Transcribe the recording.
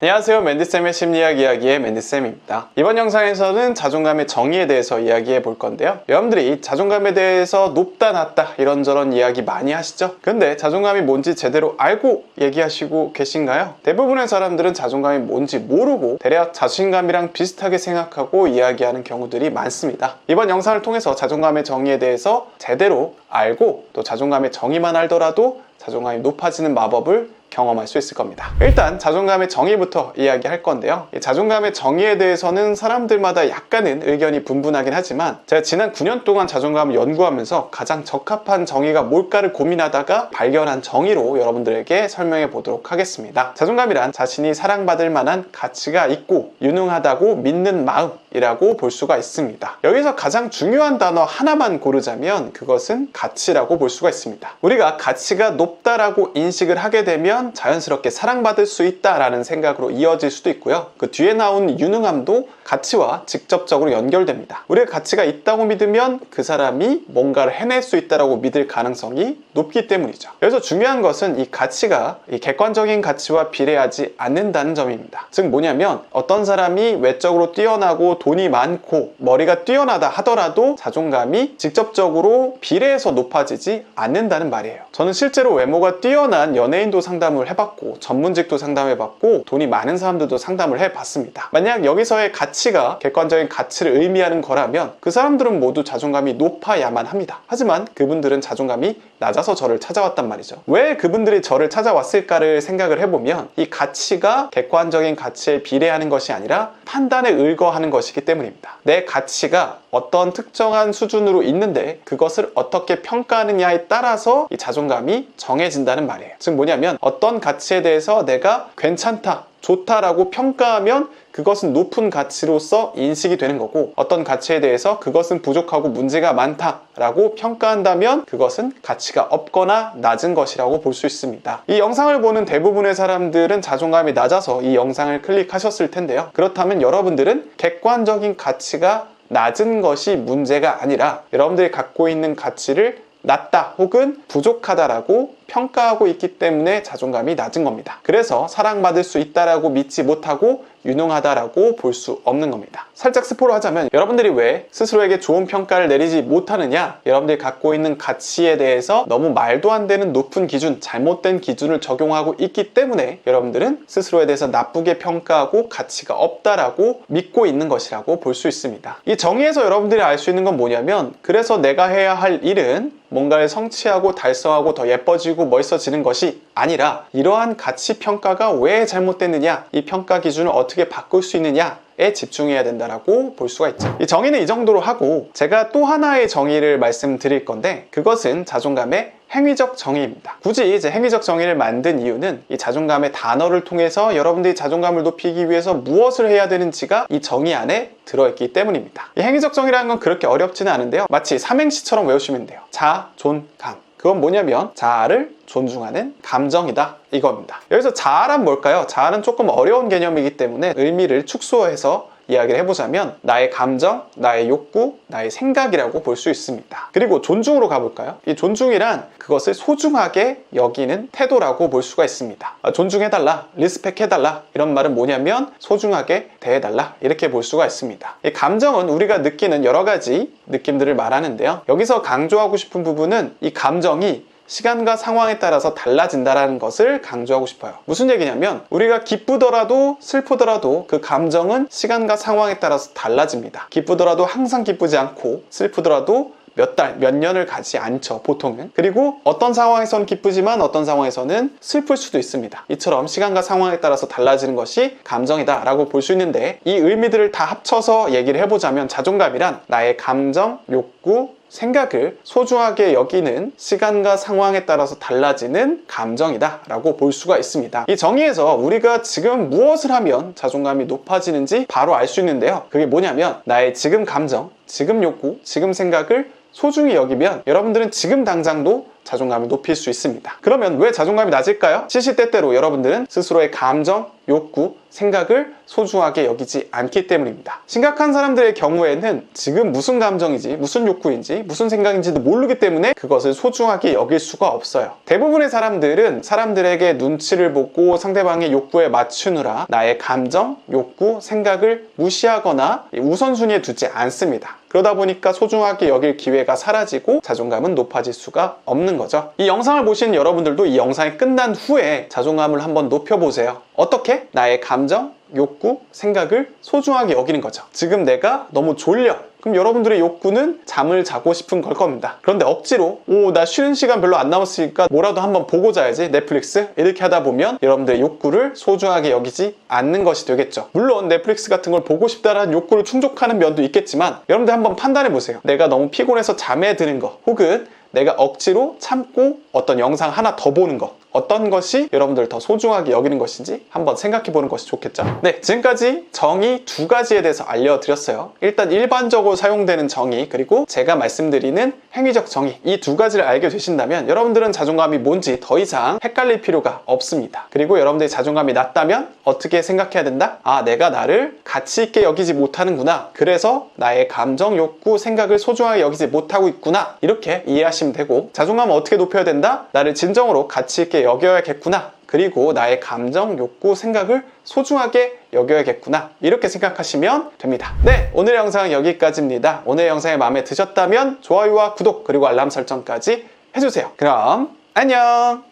안녕하세요. 맨디쌤의 심리학 이야기의 맨디쌤입니다. 이번 영상에서는 자존감의 정의에 대해서 이야기해 볼 건데요. 여러분들이 자존감에 대해서 높다 낮다 이런저런 이야기 많이 하시죠? 근데 자존감이 뭔지 제대로 알고 얘기하시고 계신가요? 대부분의 사람들은 자존감이 뭔지 모르고 대략 자신감이랑 비슷하게 생각하고 이야기하는 경우들이 많습니다. 이번 영상을 통해서 자존감의 정의에 대해서 제대로 알고 또 자존감의 정의만 알더라도 자존감이 높아지는 마법을 경험할 수 있을 겁니다. 일단 자존감의 정의부터 이야기할 건데요. 이 자존감의 정의에 대해서는 사람들마다 약간은 의견이 분분하긴 하지만 제가 지난 9년 동안 자존감을 연구하면서 가장 적합한 정의가 뭘까를 고민하다가 발견한 정의로 여러분들에게 설명해 보도록 하겠습니다. 자존감이란 자신이 사랑받을 만한 가치가 있고 유능하다고 믿는 마음이라고 볼 수가 있습니다. 여기서 가장 중요한 단어 하나만 고르자면 그것은 가치라고 볼 수가 있습니다. 우리가 가치가 높다라고 인식을 하게 되면 자연스럽게 사랑받을 수 있다라는 생각으로 이어질 수도 있고요. 그 뒤에 나온 유능함도 가치와 직접적으로 연결됩니다. 우리가 가치가 있다고 믿으면 그 사람이 뭔가를 해낼 수 있다라고 믿을 가능성이 높기 때문이죠. 여기서 중요한 것은 이 가치가 이 객관적인 가치와 비례하지 않는다는 점입니다. 즉 뭐냐면 어떤 사람이 외적으로 뛰어나고 돈이 많고 머리가 뛰어나다 하더라도 자존감이 직접적으로 비례해서 높아지지 않는다는 말이에요. 저는 실제로 외모가 뛰어난 연예인도 상담 을 해봤고 전문직도 상담해봤고 돈이 많은 사람들도 상담을 해봤습니다. 만약 여기서의 가치가 객관적인 가치를 의미하는 거라면 그 사람들은 모두 자존감이 높아야만 합니다. 하지만 그분들은 자존감이 낮아서 저를 찾아왔단 말이죠. 왜 그분들이 저를 찾아왔을까를 생각을 해보면 이 가치가 객관적인 가치에 비례하는 것이 아니라 판단에 의거하는 것이기 때문입니다. 내 가치가 어떤 특정한 수준으로 있는데 그것을 어떻게 평가하느냐에 따라서 이 자존감이 정해진다는 말이에요. 즉 뭐냐면 어떤 가치에 대해서 내가 괜찮다, 좋다라고 평가하면 그것은 높은 가치로서 인식이 되는 거고 어떤 가치에 대해서 그것은 부족하고 문제가 많다라고 평가한다면 그것은 가치가 없거나 낮은 것이라고 볼 수 있습니다. 이 영상을 보는 대부분의 사람들은 자존감이 낮아서 이 영상을 클릭하셨을 텐데요. 그렇다면 여러분들은 객관적인 가치가 낮은 것이 문제가 아니라 여러분들이 갖고 있는 가치를 낮다 혹은 부족하다라고 평가하고 있기 때문에 자존감이 낮은 겁니다. 그래서 사랑받을 수 있다라고 믿지 못하고 유능하다라고 볼 수 없는 겁니다. 살짝 스포로 하자면 여러분들이 왜 스스로에게 좋은 평가를 내리지 못하느냐? 여러분들이 갖고 있는 가치에 대해서 너무 말도 안 되는 높은 기준, 잘못된 기준을 적용하고 있기 때문에 여러분들은 스스로에 대해서 나쁘게 평가하고 가치가 없다라고 믿고 있는 것이라고 볼 수 있습니다. 이 정의에서 여러분들이 알 수 있는 건 뭐냐면 그래서 내가 해야 할 일은 뭔가를 성취하고 달성하고 더 예뻐지 고 멋있어지는 것이 아니라 이러한 가치 평가가 왜 잘못됐느냐, 이 평가 기준을 어떻게 바꿀 수 있느냐, 에 집중해야 된다라고 볼 수가 있죠. 이 정의는 이 정도로 하고 제가 또 하나의 정의를 말씀드릴 건데 그것은 자존감의 행위적 정의입니다. 굳이 이제 행위적 정의를 만든 이유는 이 자존감의 단어를 통해서 여러분들이 자존감을 높이기 위해서 무엇을 해야 되는지가 이 정의 안에 들어있기 때문입니다. 이 행위적 정의라는 건 그렇게 어렵지는 않은데요. 마치 삼행시처럼 외우시면 돼요. 자, 존, 감. 그건 뭐냐면 자아를 존중하는 감정이다 이겁니다. 여기서 자아란 뭘까요? 자아는 조금 어려운 개념이기 때문에 의미를 축소해서 이야기를 해보자면 나의 감정, 나의 욕구, 나의 생각이라고 볼 수 있습니다. 그리고 존중으로 가볼까요? 이 존중이란 그것을 소중하게 여기는 태도라고 볼 수가 있습니다. 아, 존중해달라, 리스펙해달라 이런 말은 뭐냐면 소중하게 대해달라 이렇게 볼 수가 있습니다. 이 감정은 우리가 느끼는 여러 가지 느낌들을 말하는데요. 여기서 강조하고 싶은 부분은 이 감정이 시간과 상황에 따라서 달라진다는 것을 강조하고 싶어요. 무슨 얘기냐면 우리가 기쁘더라도 슬프더라도 그 감정은 시간과 상황에 따라서 달라집니다. 기쁘더라도 항상 기쁘지 않고 슬프더라도 몇 달, 몇 년을 가지 않죠, 보통은. 그리고 어떤 상황에서는 기쁘지만 어떤 상황에서는 슬플 수도 있습니다. 이처럼 시간과 상황에 따라서 달라지는 것이 감정이다 라고 볼 수 있는데 이 의미들을 다 합쳐서 얘기를 해보자면 자존감이란 나의 감정, 욕구, 생각을 소중하게 여기는 시간과 상황에 따라서 달라지는 감정이다 라고 볼 수가 있습니다. 이 정의에서 우리가 지금 무엇을 하면 자존감이 높아지는지 바로 알 수 있는데요. 그게 뭐냐면 나의 지금 감정, 지금 욕구, 지금 생각을 소중히 여기면 여러분들은 지금 당장도 자존감을 높일 수 있습니다. 그러면 왜 자존감이 낮을까요? 시시때때로 여러분들은 스스로의 감정, 욕구, 생각을 소중하게 여기지 않기 때문입니다. 심각한 사람들의 경우에는 지금 무슨 감정이지, 무슨 욕구인지, 무슨 생각인지도 모르기 때문에 그것을 소중하게 여길 수가 없어요. 대부분의 사람들은 사람들에게 눈치를 보고 상대방의 욕구에 맞추느라 나의 감정, 욕구, 생각을 무시하거나 우선순위에 두지 않습니다. 그러다 보니까 소중하게 여길 기회가 사라지고 자존감은 높아질 수가 없는 거죠. 이 영상을 보시는 여러분들도 이 영상이 끝난 후에 자존감을 한번 높여보세요. 어떻게? 나의 감정, 욕구, 생각을 소중하게 여기는 거죠. 지금 내가 너무 졸려. 그럼 여러분들의 욕구는 잠을 자고 싶은 걸 겁니다. 그런데 억지로 오 나 쉬는 시간 별로 안 남았으니까 뭐라도 한번 보고 자야지 넷플릭스 이렇게 하다 보면 여러분들의 욕구를 소중하게 여기지 않는 것이 되겠죠. 물론 넷플릭스 같은 걸 보고 싶다라는 욕구를 충족하는 면도 있겠지만 여러분들 한번 판단해 보세요. 내가 너무 피곤해서 잠에 드는 거 혹은 내가 억지로 참고 어떤 영상 하나 더 보는 것 어떤 것이 여러분들 더 소중하게 여기는 것인지 한번 생각해 보는 것이 좋겠죠. 네, 지금까지 정의 두 가지에 대해서 알려드렸어요. 일단 일반적으로 사용되는 정의 그리고 제가 말씀드리는 행위적 정의 이 두 가지를 알게 되신다면 여러분들은 자존감이 뭔지 더 이상 헷갈릴 필요가 없습니다. 그리고 여러분들이 자존감이 낮다면 어떻게 생각해야 된다? 아, 내가 나를 가치 있게 여기지 못하는구나. 그래서 나의 감정, 욕구, 생각을 소중하게 여기지 못하고 있구나. 이렇게 이해하시면 되고 자존감을 어떻게 높여야 된다? 나를 진정으로 가치 있게 여겨야겠구나. 그리고 나의 감정, 욕구, 생각을 소중하게 여겨야겠구나. 이렇게 생각하시면 됩니다. 네, 오늘의 영상은 여기까지입니다. 오늘의 영상이 마음에 드셨다면 좋아요와 구독 그리고 알람 설정까지 해주세요. 그럼 안녕!